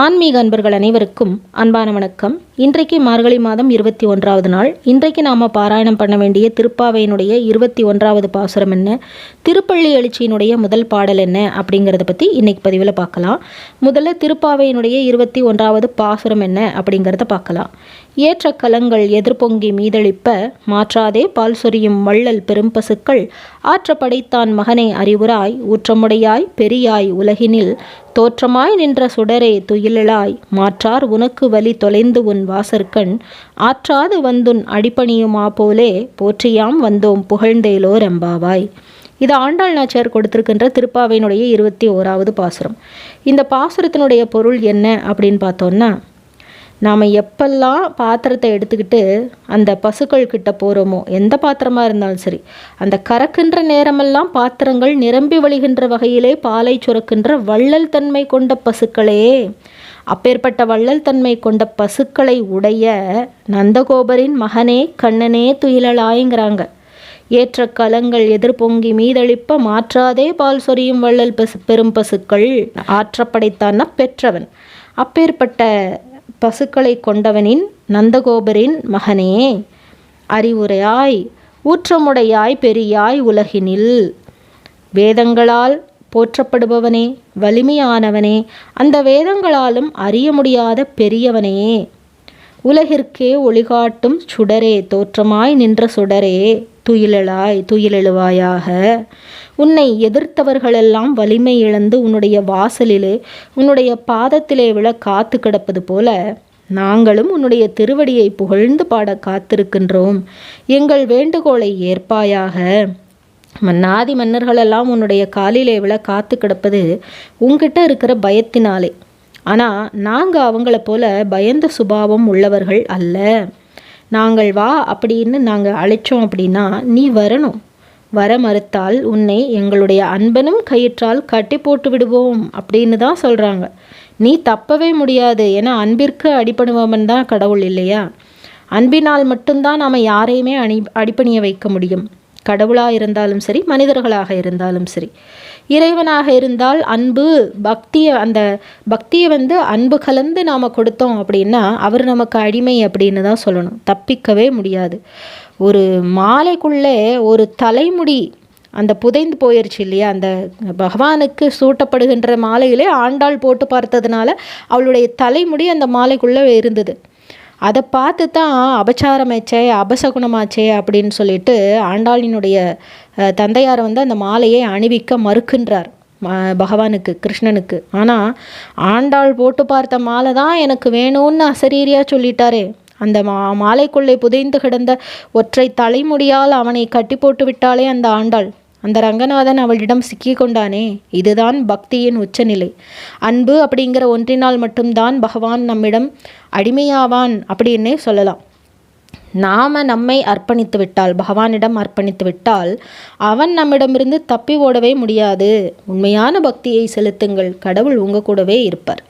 ஆன்மீக அன்பர்கள் அனைவருக்கும் அன்பான வணக்கம். இன்றைக்கு மார்கழி மாதம் இருபத்தி ஒன்றாவது நாள். இன்றைக்கு நாம் பாராயணம் பண்ண வேண்டிய திருப்பாவையினுடைய இருபத்தி ஒன்றாவது பாசுரம் என்ன? திருப்பள்ளி எழுச்சியினுடைய முதல் பாடல் என்ன? அப்படிங்கிறத பற்றி இன்றைக்கு பதிவில் பார்க்கலாம். முதல்ல திருப்பாவையினுடைய இருபத்தி ஒன்றாவது பாசுரம் என்ன? அப்படிங்கிறத பார்க்கலாம். ஏற்ற கலங்கள் எதிர்பொங்கி மீதளிப்ப மாற்றாதே பால் சொரியும் வள்ளல் பெரும்பசுக்கள் ஆற்ற படைத்தான் மகனை அறிவுராய் ஊற்றமுடையாய் பெரியாய் உலகினில் தோற்றமாய் நின்ற சுடரே துயிலலாய் மாற்றார் உனக்கு வலி தொலைந்து உன் வாசற்கண் ஆற்றாது வந்துன் அடிப்பணியுமா போலே போற்றியாம் வந்தோம் புகழ்ந்தேலோ ரம்பாவாய் இது ஆண்டாள் நாச்சியார் கொடுத்திருக்கின்ற திருப்பாவையினுடைய இருபத்தி ஓராவது பாசுரம். இந்த பாசுரத்தினுடைய பொருள் என்ன அப்படின்னு பார்த்தோன்னா நாம் எப்பெல்லாம் பாத்திரத்தை எடுத்துக்கிட்டு அந்த பசுக்கள் கிட்ட போகிறோமோ எந்த பாத்திரமாக இருந்தாலும் சரி அந்த கறக்கின்ற நேரமெல்லாம் பாத்திரங்கள் நிரம்பி வழிகின்ற வகையிலே பாலை சுரக்கின்ற வள்ளல் தன்மை கொண்ட பசுக்களே. அப்பேற்பட்ட வள்ளல் தன்மை கொண்ட பசுக்களை உடைய நந்தகோபரின் மகனே கண்ணனே துயிலலாய்ங்கிறாங்க. ஏற்ற கலங்கள் எதிர்பொங்கி மீதளிப்ப மாற்றாதே பால் சொரியும் வள்ளல் பசு பெரும் பசுக்கள் ஆற்றப்படைத்தான்னா பெற்றவன். அப்பேற்பட்ட பசுக்களை கொண்டவனின் நந்தகோபரின் மகனே அறிவுரையாய் ஊற்றமுடையாய் பெரியாய் உலகினில். வேதங்களால் போற்றப்படுபவனே வலிமையானவனே அந்த வேதங்களாலும் அறிய முடியாத பெரியவனே. உலகிற்கே ஒளிகாட்டும் சுடரே தோற்றமாய் நின்ற சுடரே. துயிலழாய் துயிலெழுவாயாக. உன்னை எதிர்த்தவர்களெல்லாம் வலிமை இழந்து உன்னுடைய வாசலிலே உன்னுடைய பாதத்திலே விழ காத்து கிடப்பது போல நாங்களும் உன்னுடைய திருவடியை புகழ்ந்து பாட காத்திருக்கின்றோம். எங்கள் வேண்டுகோளை ஏற்பாயாக. மன்னாதி மன்னர்களெல்லாம் உன்னுடைய காலிலே விழ காத்து கிடப்பது உங்ககிட்ட இருக்கிற பயத்தினாலே. ஆனால் நாங்கள் அவங்கள போல பயந்த சுபாவம் உள்ளவர்கள் அல்ல. நாங்கள் வா அப்படின்னு நாங்கள் அழைச்சோம் அப்படின்னா நீ வரணும். வர மறுத்தால் உன்னை எங்களுடைய அன்பனும் கயிற்றால் கட்டி போட்டு விடுவோம் அப்படின்னு தான் சொல்கிறாங்க நீ தப்பவே முடியாது ஏன்னா அன்பிற்கு அடிப்படுபவன் தான் கடவுள் இல்லையா? அன்பினால் மட்டும்தான் நாம் யாரையுமே அணி அடிப்பணிய வைக்க முடியும். கடவுளாக இருந்தாலும் சரி மனிதர்களாக இருந்தாலும் சரி. இறைவனாக இருந்தால் அன்பு பக்தியை அந்த பக்தியை வந்து அன்பு கலந்து நாம் கொடுத்தோம் அப்படின்னா அவர் நமக்கு அடிமை அப்படின்னு தான் சொல்லணும். தப்பிக்கவே முடியாது. ஒரு மாலைக்குள்ளே ஒரு தலைமுடி அந்த புதைந்து போயிடுச்சு இல்லையா? அந்த பகவானுக்கு சூட்டப்படுகின்ற மாலையிலே ஆண்டாள் போட்டு பார்த்ததுனால அவளுடைய தலைமுடி அந்த மாலைக்குள்ளே இருந்தது. அதை பார்த்து தான் அபச்சாரமாச்சே அபசகுணமாச்சே அப்படின்னு சொல்லிட்டு ஆண்டாளினுடைய தந்தையார் வந்து அந்த மாலையை அணிவிக்க மறுக்கின்றார் பகவானுக்கு கிருஷ்ணனுக்கு. ஆனால் ஆண்டாள் போட்டு பார்த்த மாலை தான் எனக்கு வேணும்னு அசரீரியாக சொல்லிட்டாரே. அந்த மா மாலைக்குள்ளே புதைந்து கிடந்த ஒற்றை தலைமுடியால் அவனை கட்டி போட்டு விட்டாலே அந்த ஆண்டாள். அந்த ரங்கநாதன் அவளிடம் சிக்கி கொண்டானே இதுதான் பக்தியின் உச்சநிலை. அன்பு அப்படிங்கிற ஒன்றினால் மட்டும்தான் பகவான் நம்மிடம் அடிமையாவான் அப்படின்னே சொல்லலாம். நாம் நம்மை அர்ப்பணித்து விட்டால் பகவானிடம் அர்ப்பணித்து விட்டால் அவன் நம்மிடமிருந்து தப்பி ஓடவே முடியாது. உண்மையான பக்தியை செலுத்துங்கள் கடவுள் உங்க கூடவே இருப்பார்.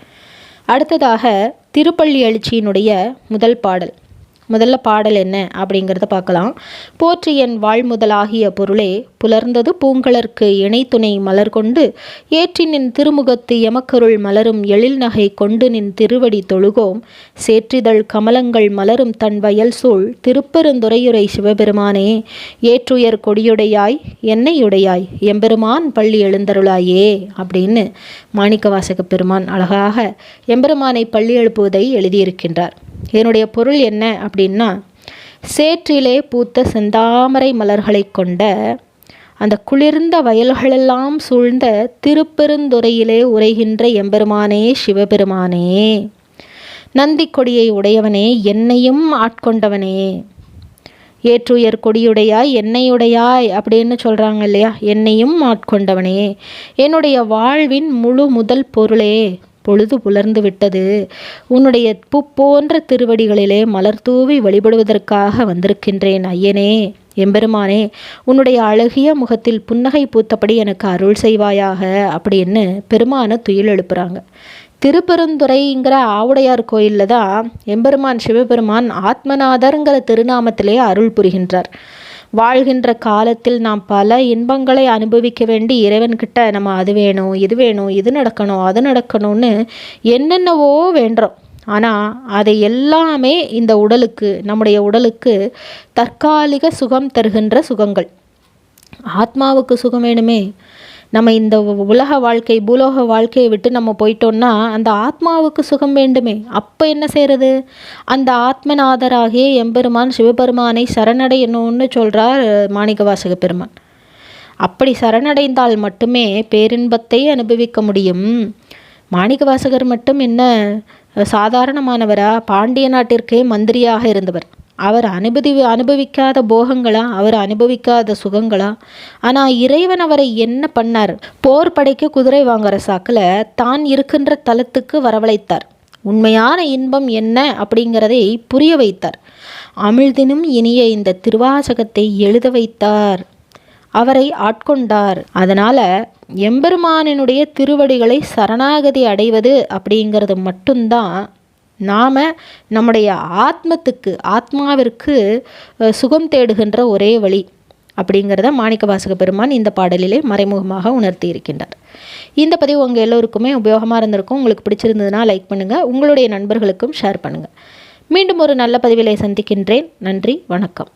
அடுத்ததாக திருப்பள்ளி எழுச்சியினுடைய முதல் பாடல். முதல்ல பாடல் என்ன அப்படிங்கிறத பார்க்கலாம். போற்றி என் வாழ்முதலாகிய பொருளே புலர்ந்தது பூங்கலர்க்கு இணைத்துணை மலர் கொண்டு ஏற்றி நின் திருமுகத்து எமக்கருள் மலரும் எழில் நகை கொண்டு நின் திருவடி தொழுகோம். சேற்றிதழ் கமலங்கள் மலரும் தன் வயல் சூழ் திருப்பெருந்துறையுரை சிவபெருமானே ஏற்றுயர் கொடியுடையாய் என்னையுடையாய் எம்பெருமான் பள்ளி எழுந்தருளாயே அப்படின்னு மாணிக்கவாசக பெருமான் அழகாக எம்பெருமானை பள்ளி எழுப்புவதை எழுதியிருக்கின்றார். இதனுடைய பொருள் என்ன அப்படின்னா சேற்றிலே பூத்த செந்தாமரை மலர்களை கொண்ட அந்த குளிர்ந்த வயல்களெல்லாம் சூழ்ந்த திருப்பெருந்துறையிலே உரைகின்ற எம்பெருமானே சிவபெருமானே. நந்தி கொடியை உடையவனே என்னையும் ஆட்கொண்டவனே. ஏற்றுயர் கொடியுடையாய் என்னையுடையாய் அப்படின்னு சொல்கிறாங்க இல்லையா? என்னையும் ஆட்கொண்டவனே. என்னுடைய வாழ்வின் முழு முதல் பொருளே. பொழுது புலர்ந்து விட்டது. உன்னுடைய பூ போன்ற திருவடிகளிலே மலர் தூவி வழிபடுவதற்காக வந்திருக்கின்றேன் ஐயனே எம்பெருமானே உன்னுடைய அழகிய முகத்தில் புன்னகை பூத்தபடி எனக்கு அருள் செய்வாயாக. அப்படின்னு பெருமான துயில் எழுப்புறாங்க. திருப்பெருந்துறைங்கிற ஆவுடையார் கோயிலில் தான் எம்பெருமான் சிவபெருமான் ஆத்மநாதருங்கிற திருநாமத்திலே அருள் புரிகின்றார். வாழ்கின்ற காலத்தில் நாம் பல இன்பங்களை அனுபவிக்க வேண்டி இறைவன்கிட்ட நம்ம அது வேணும் இது வேணும் இது நடக்கணும் அது நடக்கணும்னு என்னென்னவோ வேண்டுறோம். ஆனால் அதை எல்லாமே இந்த உடலுக்கு நம்முடைய உடலுக்கு தற்காலிக சுகம் தருகின்ற சுகங்கள். ஆத்மாவுக்கு சுகம் வேணுமே? நம்ம இந்த உலக வாழ்க்கை பூலோக வாழ்க்கையை விட்டு நம்ம போயிட்டோம்னா அந்த ஆத்மாவுக்கு சுகம் வேண்டுமே. அப்போ என்ன செய்கிறது அந்த ஆத்மநாதராகிய எம்பெருமான் சிவபெருமானை சரணடையணும்னு சொல்கிறார் மாணிக்கவாசக பெருமான். அப்படி சரணடைந்தால் மட்டுமே பேரின்பத்தை அனுபவிக்க முடியும். மாணிக்கவாசகர் மட்டும் என்ன சாதாரணமானவரா? பாண்டிய நாட்டிற்கே மந்திரியாக இருந்தவர். அவர் அனுபவி அனுபவிக்காத போகங்களா? அவர் அனுபவிக்காத சுகங்களா? ஆனால் இறைவன் அவரை என்ன பண்ணார்? போர் படைக்கு குதிரை வாங்குற சாக்கில் தான் இருக்கின்ற தலத்துக்கு வரவழைத்தார். உண்மையான இன்பம் என்ன அப்படிங்கிறதை புரிய வைத்தார். அமிழ்தினும் இனிய இந்த திருவாசகத்தை எழுத வைத்தார். அவரை ஆட்கொண்டார். அதனால் எம்பெருமானினுடைய திருவடிகளை சரணாகதி அடைவது அப்படிங்கிறது மட்டும்தான் நாம் நம்முடைய ஆத்மத்துக்கு ஆத்மாவிற்கு சுகம் தேடுகின்ற ஒரே வழி அப்படிங்கிறத மாணிக்க வாசக பெருமான் இந்த பாடலிலே மறைமுகமாக உணர்த்தி இருக்கின்றார். இந்த பதிவு உங்கள் எல்லோருக்குமே உபயோகமாக இருந்திருக்கும். உங்களுக்கு பிடிச்சிருந்ததுன்னா லைக் பண்ணுங்கள் உங்களுடைய நண்பர்களுக்கும் ஷேர் பண்ணுங்கள் மீண்டும் ஒரு நல்ல பதிவிலை சந்திக்கின்றேன். நன்றி வணக்கம்.